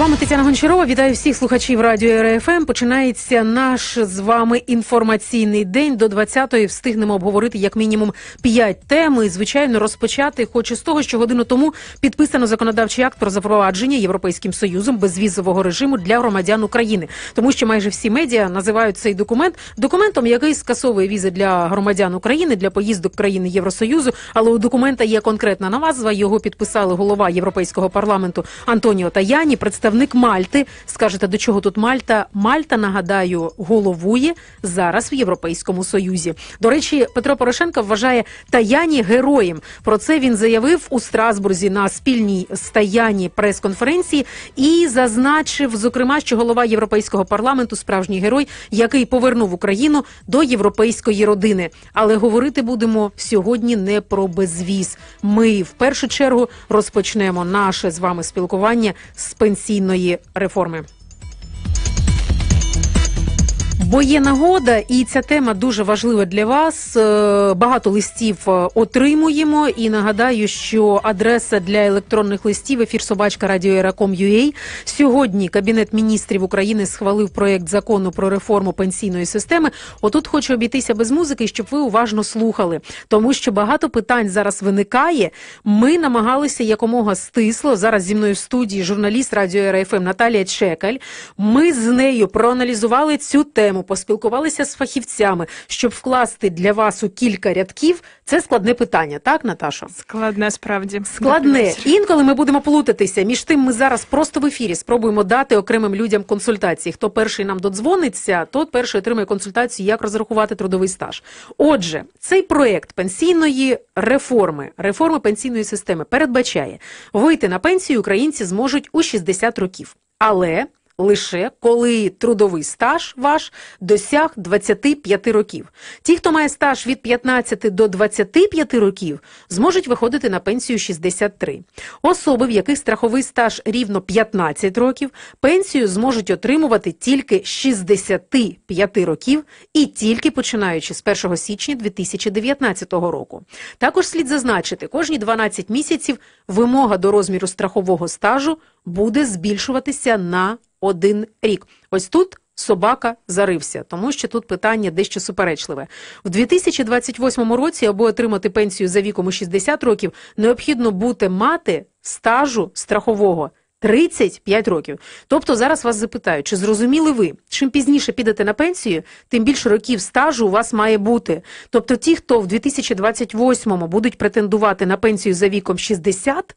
вами Тетяна Гончарова. Вітаю всіх слухачів радіо РФМ. Починається наш з вами інформаційний день. До 20-ї встигнемо обговорити як мінімум 5 тем. І, звичайно, розпочати хочу з того, що годину тому підписано законодавчий акт про запровадження Європейським Союзом безвізового режиму для громадян України, тому що майже всі медіа називають цей документ документом, який скасовує візи для громадян України для поїздок країни Євросоюзу. Але у документа є конкретна назва. Його підписали голова Європейського парламенту Антоніо Таяні, представник Мальти. Скажете, до чого тут Мальта? Мальта, нагадаю, головує зараз в Європейському Союзі. До речі, Петро Порошенко вважає Таяні героєм. Про це він заявив у Страсбурзі на спільній з Таяні прес-конференції і зазначив, зокрема, що голова Європейського парламенту справжній герой, який повернув Україну до європейської родини. Але говорити будемо сьогодні не про безвіз. Ми в першу чергу розпочнемо наше з вами спілкування з пенсійної реформи. Бо є нагода, і ця тема дуже важлива для вас. Е, Багато листів е, отримуємо. І нагадаю, що адреса для електронних листів ефір собачка радіоера.com.ua. Сьогодні Кабінет міністрів України схвалив проєкт закону про реформу пенсійної системи. Отут хочу обійтися без музики, щоб ви уважно слухали, тому що багато питань зараз виникає. Ми намагалися якомога стисло. Зараз зі мною в студії журналіст радіо РФМ Наталія Чекаль. Ми з нею проаналізували цю тему поспілкувалися з фахівцями, щоб вкласти для вас у кілька рядків. Це складне питання, так, Наташо? Складне справді Складне. Інколи ми будемо плутатися. Між тим, ми зараз просто в ефірі спробуємо дати окремим людям консультації. Хто перший нам додзвониться, тот перший отримає консультацію, як розрахувати трудовий стаж. Отже, цей проект пенсійної реформи, реформи пенсійної системи передбачає вийти на пенсію українці зможуть у 60 років. Але лише коли трудовий стаж ваш досяг 25 років. Ті, хто має стаж від 15 до 25 років, зможуть виходити на пенсію 63. Особи, в яких страховий стаж рівно 15 років, пенсію зможуть отримувати тільки з 65 років і тільки починаючи з 1 січня 2019 року. Також слід зазначити, кожні 12 місяців вимога до розміру страхового стажу буде збільшуватися на один рік. Ось тут собака зарився, тому що тут питання дещо суперечливе. В 2028 році, аби отримати пенсію за віком у 60 років, необхідно бути мати стажу страхового. 35 років. Тобто зараз вас запитають, чи зрозуміли ви, чим пізніше підете на пенсію, тим більше років стажу у вас має бути. Тобто ті, хто в 2028-му будуть претендувати на пенсію за віком 60,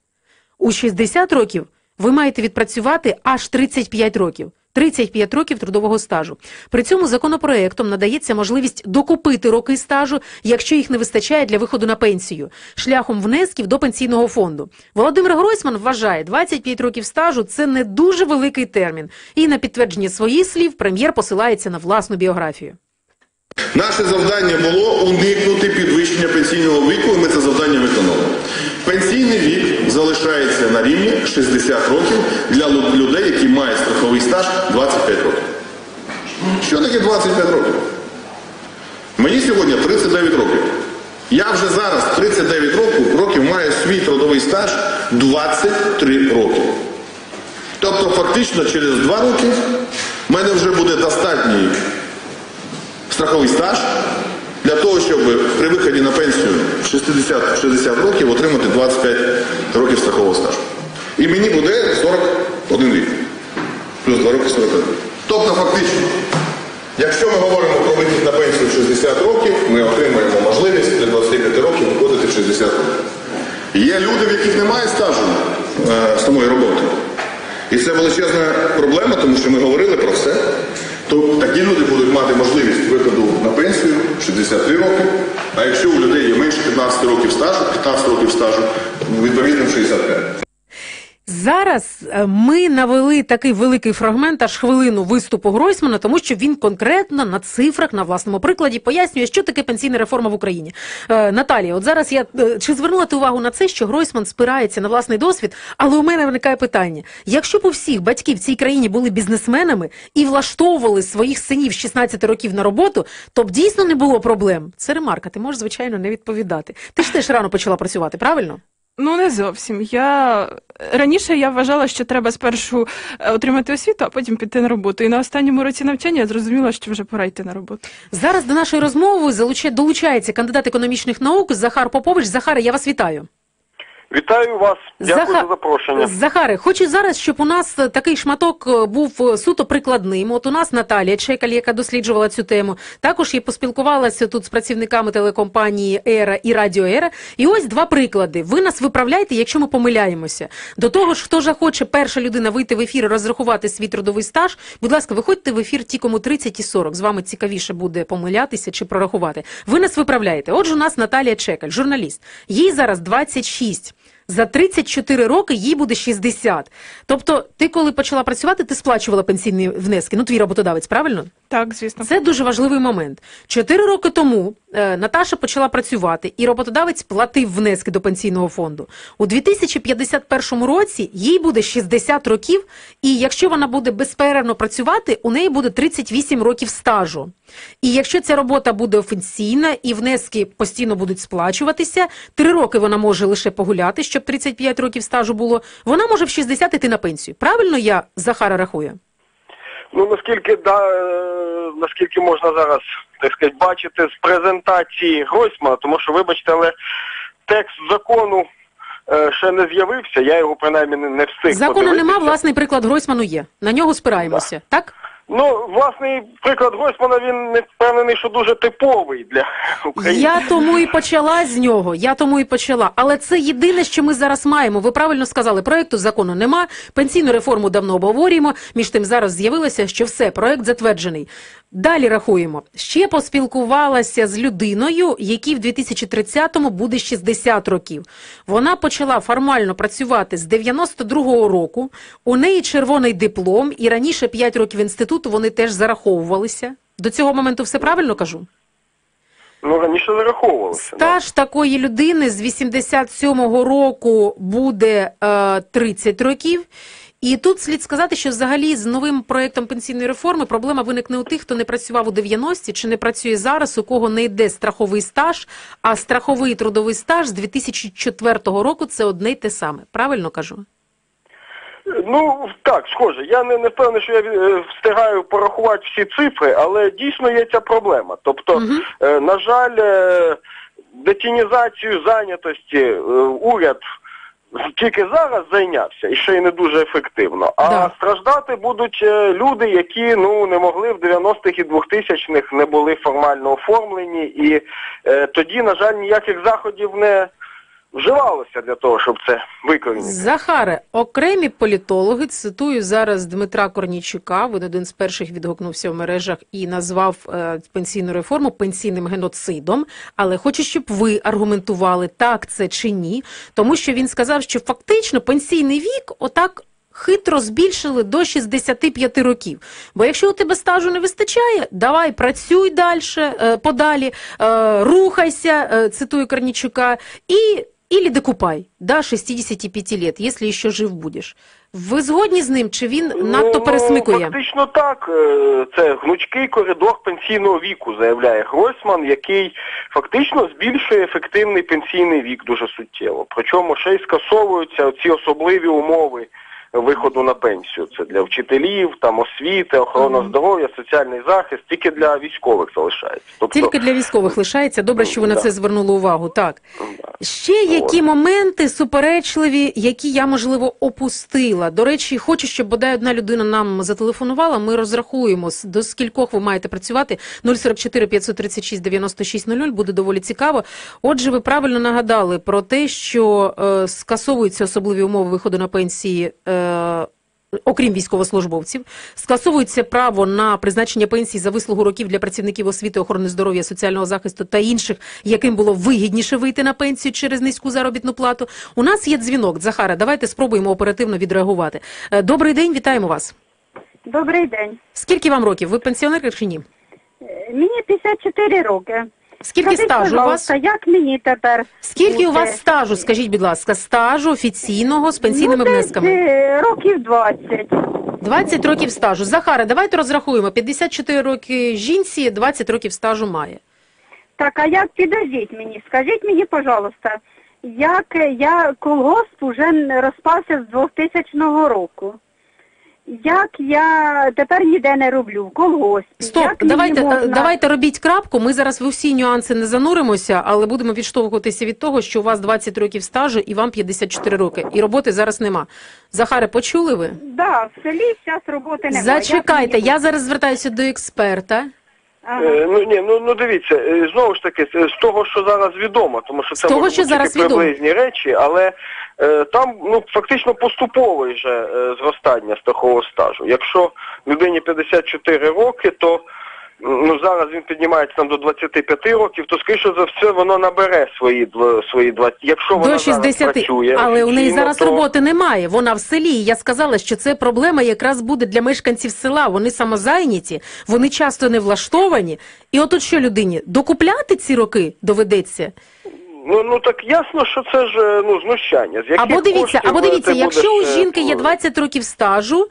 у 60 років ви маєте відпрацювати аж 35 років. 35 років трудового стажу. При цьому законопроектом надається можливість докупити роки стажу, якщо їх не вистачає для виходу на пенсію, шляхом внесків до пенсійного фонду. Володимир Гройсман вважає, 25 років стажу це не дуже великий термін. І на підтвердження своїх слів прем'єр посилається на власну біографію. Наше завдання було уникнути підвищення пенсійного віку, і ми це завдання виконали. Пенсійний вік залишається на рівні 60 років для людей, які мають страховий стаж 25 років. Що таке 25 років? Мені сьогодні 39 років. Я вже зараз 39 років, років маю свій трудовий стаж 23 роки. Тобто, фактично, через 2 роки в мене вже буде достатній страховий стаж для того, щоб при виході на пенсію 60-60 років отримати 25 років страхового стажу. І мені буде 41 рік. Плюс 2 роки 41. Тобто, фактично, якщо ми говоримо про вихід на пенсію 60 років, ми отримуємо можливість для 25 років виходити в 60 років. Є люди, в яких немає стажу е, самої роботи. І це величезна проблема, тому що ми говорили про все. То такі люди будуть мати можливість виходу на пенсію 63 роки. А якщо у людей є менше 15 років стажу, 15 років стажу, відповідно 65. Зараз е, ми навели такий великий фрагмент, аж хвилину виступу Гройсмана, тому що він конкретно на цифрах, на власному прикладі пояснює, що таке пенсійна реформа в Україні. Е, Наталія, от зараз я е, чи звернула ти увагу на це, що Гройсман спирається на власний досвід, але у мене виникає питання: якщо б у всіх батьків в цій країні були бізнесменами і влаштовували своїх синів 16 років на роботу, то б дійсно не було проблем. Це ремарка. Ти можеш звичайно не відповідати. Ти ж теж рано почала працювати, правильно? Ну, не зовсім. Я раніше я вважала, що треба спершу е, отримати освіту, а потім піти на роботу. І на останньому році навчання я зрозуміла, що вже пора йти на роботу. Зараз до нашої розмови залучає- долучається кандидат економічних наук Захар Попович. Захар, я вас вітаю. Вітаю вас, дякую Заха- за запрошення. Захаре, хочу зараз, щоб у нас е, такий шматок е, був е, суто прикладним. От у нас Наталія Чекаль, яка досліджувала цю тему. Також я поспілкувалася тут з працівниками телекомпанії Ера і Радіо Ера. І ось два приклади. Ви нас виправляєте, якщо ми помиляємося. До того ж, хто захоче перша людина вийти в ефір і розрахувати свій трудовий стаж. Будь ласка, виходьте в ефір ті, кому 30 і 40. З вами цікавіше буде помилятися чи прорахувати. Ви нас виправляєте. Отже, у нас Наталія Чекаль, журналіст. Їй зараз 26. За 34 роки їй буде 60. Тобто, ти коли почала працювати, ти сплачувала пенсійні внески. Ну, твій роботодавець, правильно? Так, звісно. Це дуже важливий момент. Чотири роки тому е, Наташа почала працювати, і роботодавець платив внески до пенсійного фонду. У 2051 році їй буде 60 років, і якщо вона буде безперервно працювати, у неї буде 38 років стажу. І якщо ця робота буде офіційна і внески постійно будуть сплачуватися, три роки вона може лише погуляти, щоб 35 років стажу було. Вона може в 60 йти на пенсію. Правильно я Захара рахую? Ну наскільки да, е, наскільки можна зараз так сказати, бачити з презентації Гройсмана, тому що, вибачте, але текст закону е, ще не з'явився, я його принаймні не, встиг. Закону подивитися. нема, власний приклад Гройсману є. На нього спираємося, так? Ну, власний приклад Гройсмана він не впевнений, що дуже типовий для України. Я тому і почала з нього. Я тому і почала. Але це єдине, що ми зараз маємо. Ви правильно сказали, проекту закону нема. Пенсійну реформу давно обговорюємо. Між тим зараз з'явилося, що все, проект затверджений. Далі рахуємо. Ще поспілкувалася з людиною, якій в 2030-му буде 60 років. Вона почала формально працювати з 92-го року. У неї червоний диплом, і раніше 5 років інституту вони теж зараховувалися. До цього моменту все правильно кажу? Ну, раніше зараховувалося. да. Стаж такої людини з 87-го року буде е, 30 років. І тут слід сказати, що взагалі з новим проектом пенсійної реформи проблема виникне у тих, хто не працював у 90-ті чи не працює зараз, у кого не йде страховий стаж, а страховий трудовий стаж з 2004 року це одне й те саме. Правильно кажу? Ну так, схоже. Я не, не впевнений, що я е, встигаю порахувати всі цифри, але дійсно є ця проблема. Тобто, е, на жаль, е, детінізацією зайнятості е, уряд тільки зараз зайнявся і ще й не дуже ефективно. А Да. страждати будуть люди, які ну не могли в 90-х і 2000-х не були формально оформлені, і е, тоді, на жаль, ніяких заходів не вживалося для того, щоб це викорінити. Захаре, окремі політологи, цитую зараз Дмитра Корнійчука, він один з перших відгукнувся в мережах і назвав е, пенсійну реформу пенсійним геноцидом. Але хочу, щоб ви аргументували, так це чи ні, тому що він сказав, що фактично пенсійний вік отак. Хитро збільшили до 65 років. Бо якщо у тебе стажу не вистачає, давай працюй далі, подалі, е, рухайся, е, цитую Корнічука, і Или докупай до 65 лет, если еще жив будеш. Ви згодні з ним, чи він надто Ну, пересмикує? Фактично так. Е, Це гнучкий коридор пенсійного віку, заявляє Гройсман, який фактично збільшує ефективний пенсійний вік дуже суттєво. Причому ще й скасовуються ці особливі умови виходу на пенсію. Це для вчителів, там освіти, охорона Мгм. здоров'я, соціальний захист, тільки для військових залишається. Тобто, Тільки для військових лишається. Добре, що ви на це звернули увагу. Так. да. Ще які моменти суперечливі, які я, можливо, опустила. До речі, хочу, щоб бодай одна людина нам зателефонувала. Ми розрахуємо, до скількох ви маєте працювати. 044 536 9600 буде доволі цікаво. Отже, ви правильно нагадали про те, що е, скасовуються особливі умови виходу на пенсії. Е, Окрім військовослужбовців, скасовується право на призначення пенсій за вислугу років для працівників освіти, охорони здоров'я, соціального захисту та інших, яким було вигідніше вийти на пенсію через низьку заробітну плату. У нас є дзвінок. Захара, давайте спробуємо оперативно відреагувати. Е, Добрий день, вітаємо вас. Добрий день. Скільки вам років? Ви пенсіонерка чи ні? Е, Мені 54 роки. Скільки Скажіть, стажу у вас? пожалуйста, як мені тепер? Скільки у вас стажу? Скажіть, будь ласка, стажу офіційного з пенсійними ну, десь, внесками? е, Років 20. 20 років стажу. Захара, давайте розрахуємо. 54 роки жінці, 20 років стажу має. Так, а як підождіть мені? Скажіть мені, пожалуйста, Як я колгосп уже розпався з 2000 року. Як я тепер ніде не роблю в колгоспі. Стоп, як давайте, е, можна- давайте робіть крапку. Ми зараз в усі нюанси не зануримося, але будемо відштовхуватися від того, що у вас 20 років стажу і вам 54 роки. І роботи зараз нема. Захаре, почули ви? Да, в селі зараз роботи немає. Зачекайте, я зараз звертаюся до експерта. Ага. Е, Ну ні, ну ну дивіться, е, знову ж таки, з того, що зараз відомо, тому що це того, можуть що бути зараз тільки відомо. приблизні речі, але там ну фактично поступове вже е, зростання страхового стажу. Якщо людині 54 роки, то ну зараз він піднімається там до 25 років, то скоріше за все воно набере свої свої 20, якщо вона До зараз працює. але у неї зараз то... роботи немає. Вона в селі. Я сказала, що це проблема якраз буде для мешканців села. Вони самозайняті, вони часто не влаштовані. І отут що людині докупляти ці роки доведеться? Ну ну так ясно, що це ж е, ну знущання. З яких Або дивіться, або е, дивіться, якщо у е, жінки є 20 років стажу,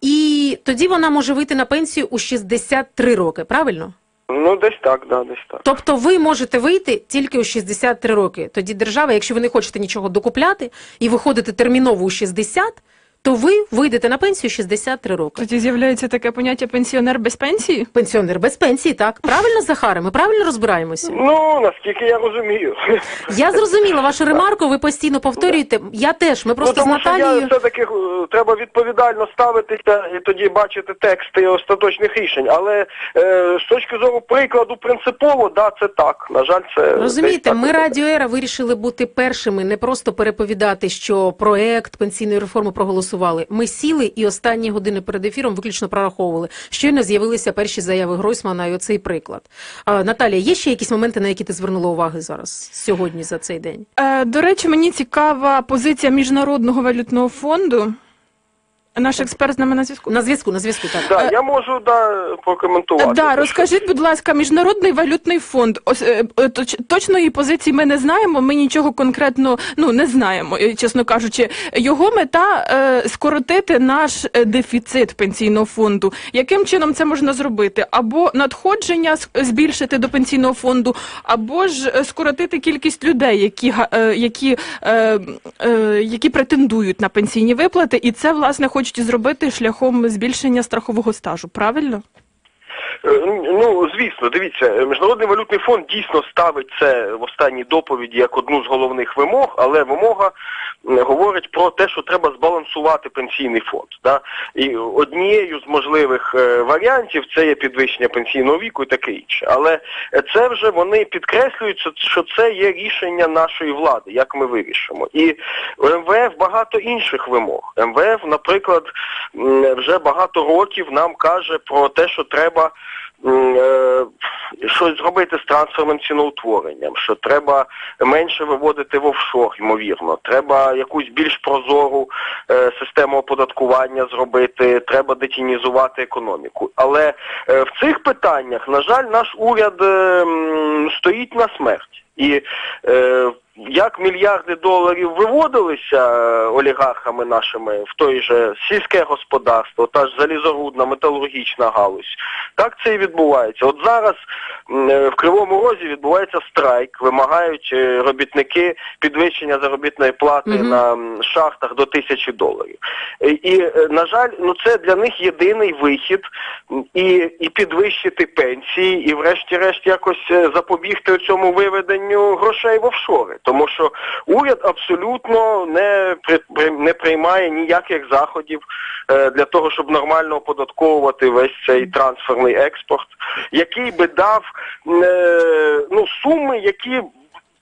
і тоді вона може вийти на пенсію у 63 роки, правильно? Ну десь так, да, десь так. Тобто ви можете вийти тільки у 63 роки. Тоді держава, якщо ви не хочете нічого докупляти і виходите терміново у 60, то ви вийдете на пенсію 63 роки. Тоді з'являється таке поняття пенсіонер без пенсії. Пенсіонер без пенсії, так? Правильно, Захаре? Ми правильно розбираємося? Ну наскільки я розумію. Я зрозуміла вашу ремарку, ви постійно повторюєте. Я теж. Ми просто ну, тому з що я Наталією. все-таки е, треба відповідально ставитися і тоді бачити тексти остаточних рішень. Але е, з точки зору прикладу принципово, да, це так. На жаль, це Розумієте, ми. Радіо Ера вирішили бути першими, не просто переповідати, що проект пенсійної реформи проголосували. Ми сіли і останні години перед ефіром виключно прораховували. Щойно з'явилися перші заяви Гройсмана і оцей приклад. А, Наталія, є ще якісь моменти, на які ти звернула уваги зараз сьогодні за цей день? Е, до речі, мені цікава позиція Міжнародного валютного фонду. Наш експерт з нами на зв'язку. На зв'язку, на зв'язку, так. Да, я можу да, прокоментувати. Да, розкажіть, будь ласка, Міжнародний валютний фонд. Ось е, е, точ- точної позиції ми не знаємо. Ми нічого конкретно ну не знаємо, е, чесно кажучи. Його мета е, скоротити наш е, дефіцит пенсійного фонду. Яким чином це можна зробити? Або надходження с- збільшити до пенсійного фонду, або ж е, скоротити кількість людей, які га- е, які, е, е, які претендують на пенсійні виплати, і це власне хочуть зробити шляхом збільшення страхового стажу. Правильно? Е, Ну, звісно, дивіться, Міжнародний валютний фонд дійсно ставить це в останній доповіді як одну з головних вимог, але вимога говорить про те, що треба збалансувати пенсійний фонд. Да? І однією з можливих е, варіантів це є підвищення пенсійного віку і таке інше. Але е, це вже вони підкреслюють, що- це є рішення нашої влади, як ми вирішимо. І у МВФ багато інших вимог. МВФ, наприклад, вже багато років нам каже про те, що треба щось зробити з трансферним ціноутворенням, що треба менше виводити в офшор, ймовірно. Треба якусь більш прозору е, систему оподаткування зробити, треба детінізувати економіку. Але е, в цих питаннях, на жаль, наш уряд е, стоїть на смерть. І е, як мільярди доларів виводилися е, олігархами нашими в той же сільське господарство, та ж залізорудна, металургічна галузь, так це і відбувається. От зараз е, в Кривому Розі відбувається страйк, вимагають е, робітники підвищення заробітної плати Мгм. на шахтах до тисячі доларів. І, на жаль, ну це для них єдиний вихід і, і підвищити пенсії, і врешті-решт якось запобігти цьому виведенню грошей в офшори. Тому що уряд абсолютно не при, не приймає ніяких заходів е, для того, щоб нормально оподатковувати весь цей трансферний експорт, який би дав е, ну суми, які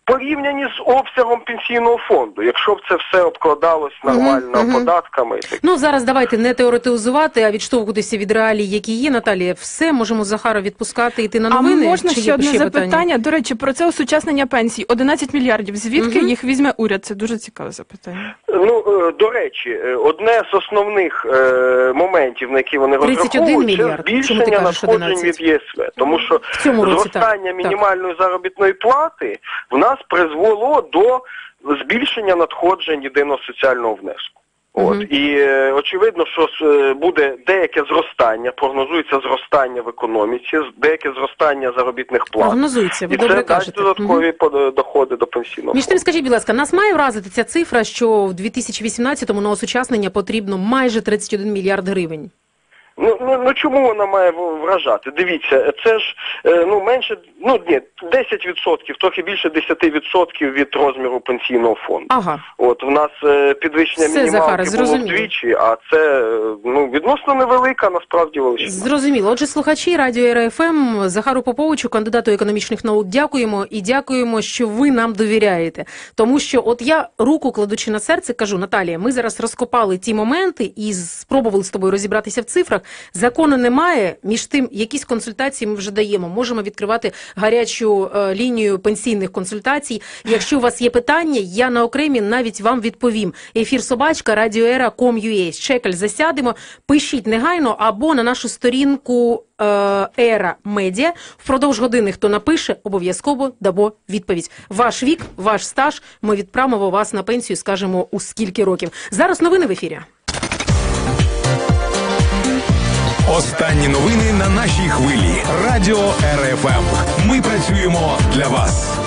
порівняні з обсягом пенсійного фонду, якщо б це все обкладалось нормально мгм. податками. Ну зараз давайте не теоретизувати, а відштовхуватися від реалій, які є. Наталія, все можемо Захара відпускати йти на А можна Чи ще одне ще запитання? питання? До речі, про це осучаснення пенсій. 11 мільярдів. Звідки Мгм. їх візьме уряд? Це дуже цікаве запитання. Ну, е, до речі, е, одне з основних е, моментів, на які вони 31 розраховують, це збільшення надходжень від ЄСВ. Тому що В цьому році, зростання Так. мінімальної заробітної плати в нас призвело до збільшення надходжень єдиного соціального внеску. От і е, очевидно, що е, буде деяке зростання, прогнозується зростання в економіці, деяке зростання заробітних плат. Прогнозується, ви і добре це дасть кажете. додаткові под- доходи до пенсійного. Між тим, скажіть, будь ласка, нас має вразити ця цифра, що в 2018-му на осучаснення потрібно майже 31 мільярд гривень. Ну, ну, ну чому вона має вражати? Дивіться, це ж е, ну менше, ну ні, 10%, трохи більше 10% від розміру пенсійного фонду. Ага. От в нас е, підвищення Все, мінімалки було вдвічі, а це е, ну відносно невелика, насправді величина. Зрозуміло. Отже, слухачі радіо РФМ Захару Поповичу, кандидату економічних наук, дякуємо і дякуємо, що ви нам довіряєте. Тому що, от я руку кладучи на серце, кажу, Наталія, ми зараз розкопали ті моменти і спробували з тобою розібратися в цифрах. Закону немає. Між тим, якісь консультації ми вже даємо. Можемо відкривати гарячу е, лінію пенсійних консультацій. Якщо у вас є питання, я на окремі навіть вам відповім. Ефір собачка радіоера.com.ua. Щекель засядемо. Пишіть негайно або на нашу сторінку е, Ера Медіа. Впродовж години, хто напише, обов'язково дамо відповідь. Ваш вік, ваш стаж. Ми відправимо вас на пенсію. Скажемо у скільки років. Зараз новини в ефірі. Останні новини на нашій хвилі. Радіо РФМ. Ми працюємо для вас.